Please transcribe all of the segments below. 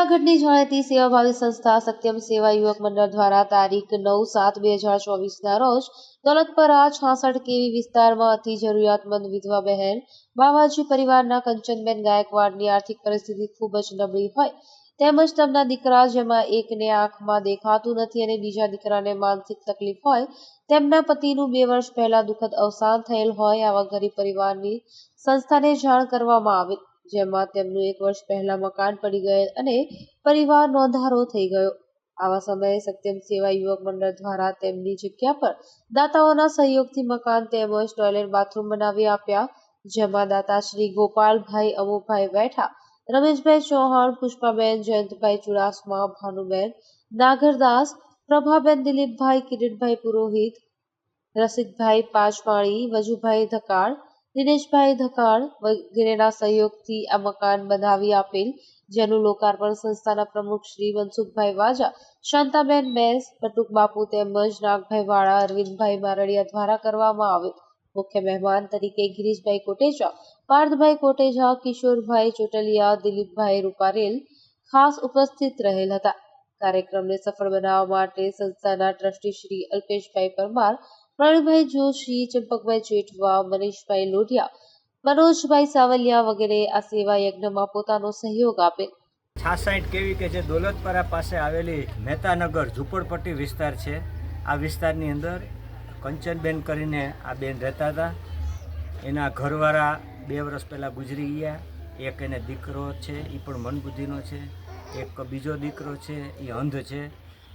જૂનાગઢની જાણીતી સેવાભાવી સંસ્થા સત્યમ સેવા યુવક મંડળ દ્વારા તારીખ નવ સાત બે હજાર ચોવીસના રોજ દોલતપરા છાસઠ કેવી વિસ્તારમાં અતિ જરૂરિયાતમંદ વિધવા બહેન બાવાજી પરિવારના કંચનબેન ગાયકવાડની આર્થિક પરિસ્થિતિ ખૂબ જ નબળી હોય તેમજ તેમના દીકરા જેમાં એકને આંખમાં દેખાતું નથી અને બીજા દીકરાને માનસિક તકલીફ હોય તેમના પતિનું બે વર્ષ પહેલા દુઃખદ અવસાન થયેલ હોય આવા ગરીબ પરિવારની સંસ્થાને જાણ કરવામાં આવેલ જેમાં તેમનું એક વર્ષ પહેલા મકાન પડી ગયેલ અને પરિવાર નોંધારો થઈ ગયો. આવા સમયે સત્યમ સેવા યુવક મંડળ દ્વારા તેમની જગ્યા પર દાતાઓના સહયોગથી મકાન તેમજ ટોયલેટ બાથરૂમ બનાવી આપ્યા, જેમાં દાતા શ્રી ગોપાલભાઈ અમુભાઈ બેઠા, રમેશભાઈ ચૌહાણ, પુષ્પાબેન, જયંતભાઈ ચુડાસમા, ભાનુબેન, નાગરદાસ, પ્રભાબેન દિલીપભાઈ, કિરીટભાઈ પુરોહિત, રસિકભાઈ પાંચમાળી વજુભાઈ ધકાળ દિનેશભાઈ ધકાળ વગેરેના સહયોગથી આ મકાન બનાવી આપેલ, જેનું લોકાર્પણ સંસ્થાના પ્રમુખ શ્રી મનસુખભાઈ વાજા, શાંતાબેન મેસ, બટુક બાપુ તેમજ નાગભાઈ વાળા અરવિંદભાઈ મારડિયા દ્વારા કરવામાં આવ્યું મુખ્ય મહેમાન તરીકે ગિરીશભાઈ કોટેચા પાર્થભાઈ કોટેચા કિશોરભાઈ ચોટલિયા, દિલીપભાઈ રૂપારેલ ખાસ ઉપસ્થિત રહેલ હતા. કાર્યક્રમને સફળ બનાવવા માટે સંસ્થાના ટ્રસ્ટી શ્રી અલ્પેશભાઈ પરમાર પ્રવીણભાઈ જોશી, ચંપકભાઈ જેઠવા, મનીષભાઈ લોઢિયા, મનોજભાઈ સાવલિયા વગેરે આ સેવા યજ્ઞમાં પોતાનો સહયોગ આપે. છાસઠ કેવી કે જે દોલતપરા પાસે આવેલી મહેતાનગર ઝૂંપડપટ્ટી વિસ્તાર છે. આ વિસ્તારની અંદર કંચનબેન કરીને આ બેન રહેતા હતા. એના ઘરવાળા બે વર્ષ પહેલાં ગુજરી ગયા. એક એને દીકરો છે એ પણ મનબુદ્ધિનો છે. એક બીજો દીકરો છે એ અંધ છે.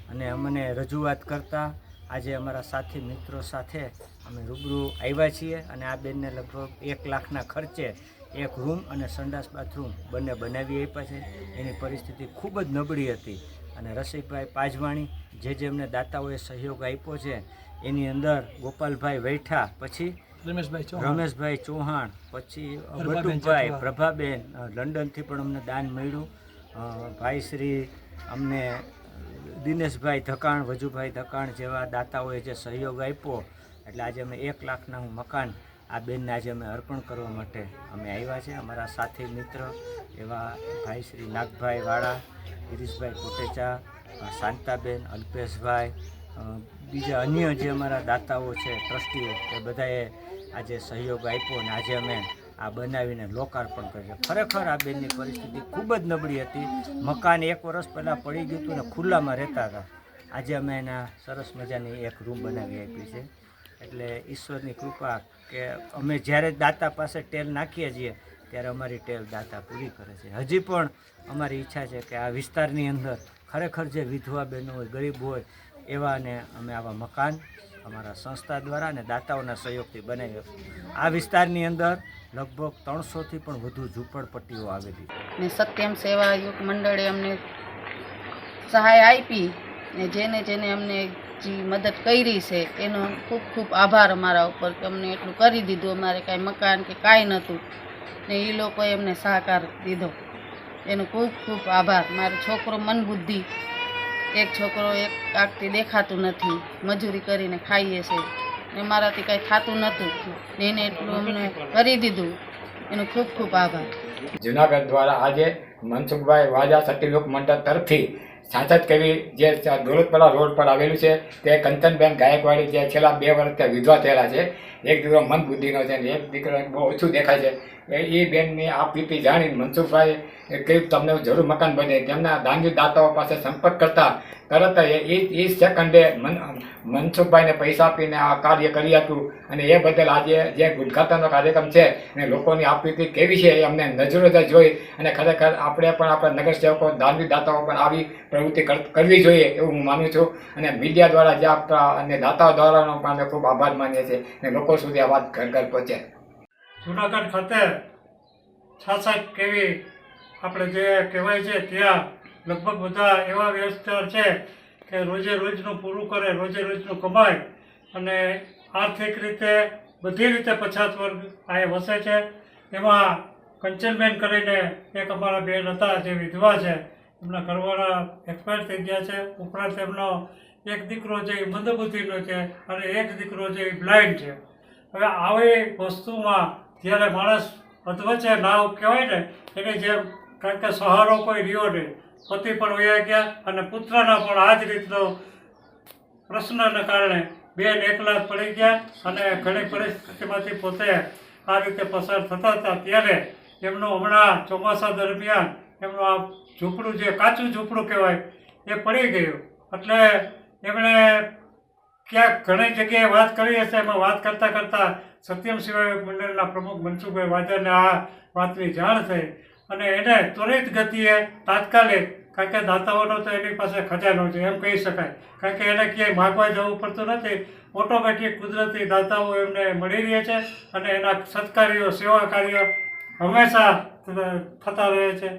અને અમને રજૂઆત કરતા આજે અમારા સાથી મિત્રો સાથે અમે રૂબરૂ આવ્યા છીએ અને આ બેનને લગભગ એક લાખના ખર્ચે એક રૂમ અને સંડાસ બાથરૂમ બંને બનાવી આપ્યા છે. એની પરિસ્થિતિ ખૂબ જ નબળી હતી. અને રસિકભાઈ પાજવાણી જે જે એમને દાતાઓએ સહયોગ આપ્યો છે એની અંદર ગોપાલભાઈ વૈઠા પછી રમેશભાઈ ચૌહાણ. રમેશભાઈ ચૌહાણ પછી પ્રભાબેન પ્રભાબેન લંડનથી પણ અમને દાન મળ્યું. ભાઈ શ્રી અમને દિનેશભાઈ ધકાણ, વજુભાઈ ધકાણ જેવા દાતાઓએ જે સહયોગ આપ્યો, એટલે આજે અમે એક લાખના હું મકાન આ બેનને આજે અમે અર્પણ કરવા માટે અમે આવ્યા છે. અમારા સાથી મિત્ર એવા ભાઈ શ્રી નાગભાઈ વાળા, ગિરીશભાઈ કોટેચા શાંતાબેન, અલ્પેશભાઈ બીજા અન્ય જે અમારા દાતાઓ છે ટ્રસ્ટીઓ એ બધાએ આજે સહયોગ આપ્યો અને આજે અમે આ બનાવીને લોકાર્પણ કર્યું છે. ખરેખર આ બેનની પરિસ્થિતિ ખૂબ જ નબળી હતી. મકાન એક વર્ષ પહેલાં પડી ગયું હતું ને ખુલ્લામાં રહેતા હતા. આજે અમે એના સરસ મજાની એક રૂમ બનાવી આપી છે. એટલે ઈશ્વરની કૃપા કે અમે જ્યારે દાતા પાસે ટેલ નાખીએ છીએ, ત્યારે અમારી ટેલ દાતા પૂરી કરે છે. હજી પણ અમારી ઈચ્છા છે કે આ વિસ્તારની અંદર ખરેખર જે વિધવા બહેનો હોય, ગરીબ હોય, એવાને અમે આવા મકાન અમારા સંસ્થા દ્વારા અને દાતાઓના સહયોગથી બનાવી આ વિસ્તારની અંદર લગભગ ત્રણસોથી પણ વધુ ઝૂંપડપટ્ટીઓ આવેલી ને સત્યમ સેવા યુગ મંડળે અમને સહાય આપી ને જેને જેને અમને જે મદદ કરી છે, એનો ખૂબ ખૂબ આભાર અમારા ઉપર કે અમને એટલું કરી દીધું. અમારે કાંઈ મકાન કે કાંઈ નહોતું ને એ લોકોએ અમને સહકાર દીધો. એનો ખૂબ ખૂબ આભાર. મારો છોકરો મનબુદ્ધિ. એક છોકરો એક આગથી દેખાતું નથી. મજૂરી કરીને ખાઈએ છે. ને મારાથી કાંઈ થતું નહોતું. ને એને એટલું અમને કરી દીધું. એનો ખૂબ ખૂબ આભાર. જુનાગઢ દ્વારા આજે મનસુખભાઈ વાજા સતીલોક મંડળ તરફથી સાંસદ કવિ જે દોલતપરા રોડ પર આવેલું છે, તે કંચનબેન ગાયકવાડી જે છેલ્લા બે વર્ષથી વિધવા થયેલા છે. એક દીકરો મન બુદ્ધિનો છે અને એક દીકરો બહુ ઓછું દેખાય છે. એ એ બેનની આ પીતી જાણી મનસુખભાઈ કહ્યું, તમને જરૂર મકાન બને. તેમના દાનવી દાતાઓ પાસે સંપર્ક કરતા, તરત જ એ એ સેકન્ડે મનસુખભાઈને પૈસા આપીને આ કાર્ય કરી આપ્યું અને એ બદલ આજે જે ઉદઘાટનનો કાર્યક્રમ છે અને લોકોની આપવીતી કેવી છે એ અમને નજરોજ જોઈ અને ખરેખર આપણે પણ આપણા નગરસેવકો દાનવી દાતાઓ પણ આવી પ્રવૃત્તિ કરવી જોઈએ એવું હું માનું છું અને મીડિયા દ્વારા જે આપતા અને દાતાઓ દ્વારાનો પણ અમે ખૂબ આભાર માનીએ છીએ અને લોકો સુધી આ વાત ઘર ઘર પહોંચે. જુનાગઢ ખાતે છાસઠ કેવી આપણે જે કહેવાય છે ત્યાં લગભગ બધા એવા વ્યવસ્થા છે કે રોજે રોજનું પૂરું કરે, રોજે રોજનું કમાય અને આર્થિક રીતે બધી રીતે પછાત વર્ગ આ વસે છે. એમાં કંચનબેન કરીને એક અમારા બેન હતા, જે વિધવા છે, એમના ઘરવાળા એક્સપાયર થઈ ગયા છે. ઉપરાંત એમનો એક દીકરો જે મંદબુદ્ધિનો છે અને એક દીકરો જે બ્લાઇન્ડ છે. હવે આવી વસ્તુમાં જ્યારે માણસ અધવચ્ચે નાવ કહેવાય ને, એને જેમ કારણ કે સહારો કોઈ રહ્યો નહીં. પતિ પણ વયા ગયા અને પુત્રના પણ આ જ રીતનો પ્રશ્નના કારણે બેન એકલા પડી ગયા અને ઘણી પરિસ્થિતિમાંથી પોતે આ રીતે પસાર થતા હતા. ત્યારે એમનું હમણાં ચોમાસા દરમિયાન એમનું આ ઝૂંપડું જે કાચું ઝૂંપડું કહેવાય, એ પડી ગયું. એટલે એમણે ક્યાંક ઘણી જગ્યાએ વાત કરી હશે, એમાં વાત કરતાં કરતાં સત્યમ સેવા મંડળના પ્રમુખ મનસુખભાઈ વાજાને આ વાતની જાણ થઈ અને એને ત્વરિત ગતિએ તાત્કાલિક, કારણ કે દાતાઓનો તો એની પાસે ખજાનો છે, એમ કહી શકાય. કારણ કે એને ક્યાંય માગવા જવું પડતું નથી. ઓટોમેટિક કુદરતી દાતાઓ એમને મળી રહે છે અને એના સત્કાર્યો, સેવા કાર્યો હંમેશા થતા રહે છે.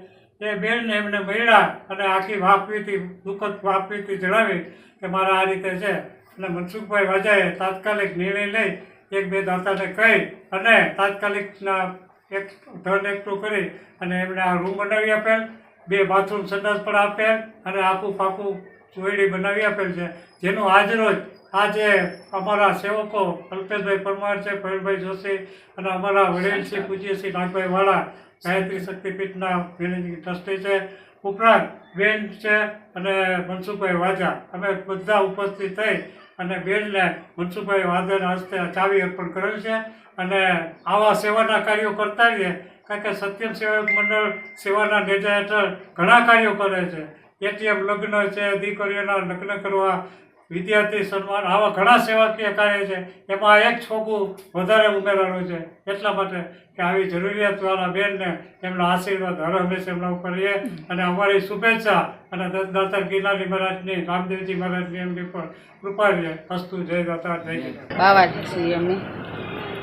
એ બેનને એમને મળ્યા અને આખી વાપવીથી દુઃખદ વાપવીથી જણાવી કે મારા આ રીતે છે. અને મનસુખભાઈ વાજાએ તાત્કાલિક નિર્ણય લઈ એક બે દાતાને કહી અને તાત્કાલિકના એક ધન એકઠું કરી અને એમણે આ રૂમ બનાવી આપેલ બે બાથરૂમ સંડાસ પણ આપેલ અને આખું પાકું ચોયડી બનાવી આપેલ છે. જેનું આજરોજ આજે અમારા સેવકો અલ્પેશભાઈ પરમાર છે પ્રવીણભાઈ જોશી અને અમારા વડીલ શ્રી પૂજ્ય શ્રી નાગભાઈ વાળા ગાયત્રી શક્તિપીઠના મેનેજિંગ ટ્રસ્ટી છે. ઉપરાંત બેન છે અને મનસુખભાઈ વાજા. અમે બધા ઉપસ્થિત થઈ અને બેનને મનસુખભાઈ વાદન હસ્તે ચાવી અર્પણ કરેલ છે. અને આવા સેવાના કાર્યો કરતા રહીએ, કારણ કે સત્યમ સેવક મંડળ સેવાના નેજા હેઠળ ઘણા કાર્યો કરે છે. એટીએમ લગ્ન છે, દીકરીઓના લગ્ન કરવા વિદ્યાર્થી સન્માન, આવા ઘણા સેવાકીય કાર્ય છે. એમાં એક છોકું વધારે ઉમેરાણું છે. એટલા માટે કે આવી જરૂરિયાતવાળા બેનને એમના આશીર્વાદ હર હંમેશા એમના ઉપર રહીએ અને અમારી શુભેચ્છા અને દાતા ગિરનારી મહારાજની, રામદેવજી મહારાજની એમની પણ કૃપા રહે. હસ્તુ જય દાતા, જય બાવાજી અમે.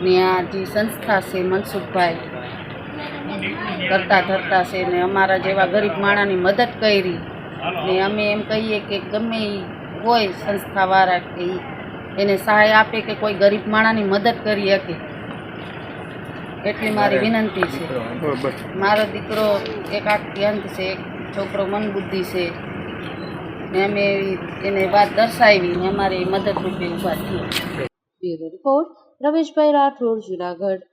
ને આ જે સંસ્થા છે મનસુખભાઈ. કરતા ધરતા છે ને અમારા જેવા ગરીબ માણાની મદદ કરી. ને અમે એમ કહીએ કે ગમે હોય સંસ્થાવાળા કે એને સહાય આપે કે કોઈ ગરીબ માણાની મદદ કરી શકે. એટલી મારી વિનંતી છે. મારો દીકરો એક અંત છે એક છોકરો મન બુદ્ધિ છે. ને અમે એવી એને વાત દર્શાવી ને અમારી મદદરૂપે ઊભા છીએ બ્યુરો રિપોર્ટ રમેશભાઈ રાઠોડ જુનાગઢ.